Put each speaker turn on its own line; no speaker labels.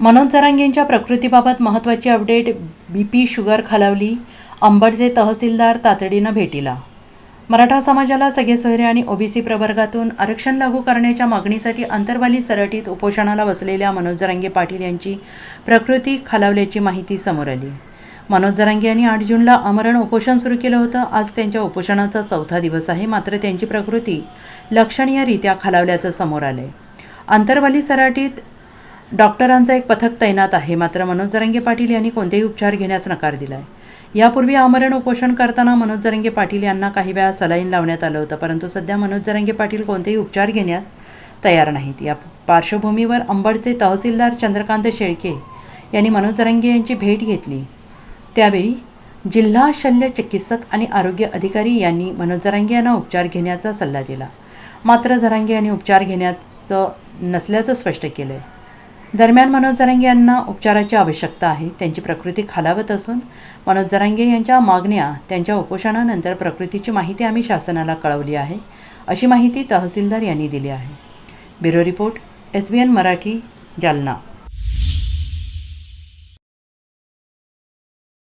मनोज जरांगेंच्या प्रकृतीबाबत महत्त्वाची अपडेट बी P sugar खालावली अंबडचे तहसीलदार तातडीनं भेटीला. मराठा समाजाला सगळे सोयरे आणि ओबीसी प्रवर्गातून आरक्षण लागू करण्याच्या मागणीसाठी अंतरवाली सराटीत उपोषणाला बसलेल्या मनोज जरांगे पाटील यांची प्रकृती खालावल्याची माहिती समोर आली. मनोज जरांगे यांनी आठ जूनला आमरण उपोषण सुरू केलं होतं. आज त्यांच्या उपोषणाचा चौथा दिवस आहे. मात्र त्यांची प्रकृती लक्षणीयरित्या खालावल्याचं समोर आलं आहे अंतरवाली सराटीत डॉक्टरांचं एक पथक तैनात आहे. मात्र मनोज जरंगे पाटील यांनी कोणतेही उपचार घेण्यास नकार दिला आहे यापूर्वी आमरण उपोषण करताना मनोज जरंगे पाटील यांना काही वेळा सलाईन लावण्यात आलं होतं परंतु सध्या मनोज जरंगे पाटील कोणतेही उपचार घेण्यास तयार नाहीत. या पार्श्वभूमीवर अंबडचे तहसीलदार चंद्रकांत शेळके यांनी मनोज जरंगे यांची भेट घेतली. त्यावेळी जिल्हा शल्य चिकित्सक आणि आरोग्य अधिकारी यांनी मनोज जरांगे यांना उपचार घेण्याचा सल्ला दिला. मात्र जरांगे यांनी उपचार घेण्याचं नसल्याचं स्पष्ट केलं आहे दरम्यान मनोज जरांगे यांना उपचाराची आवश्यकता आहे त्यांची प्रकृती खालावत असून मनोज जरांगे यांच्या मागण्या त्यांच्या उपोषणानंतर प्रकृतीची माहिती आम्ही शासनाला कळवली आहे अशी माहिती तहसीलदार यांनी दिली आहे. Bureau report S B N Marathi Jalna.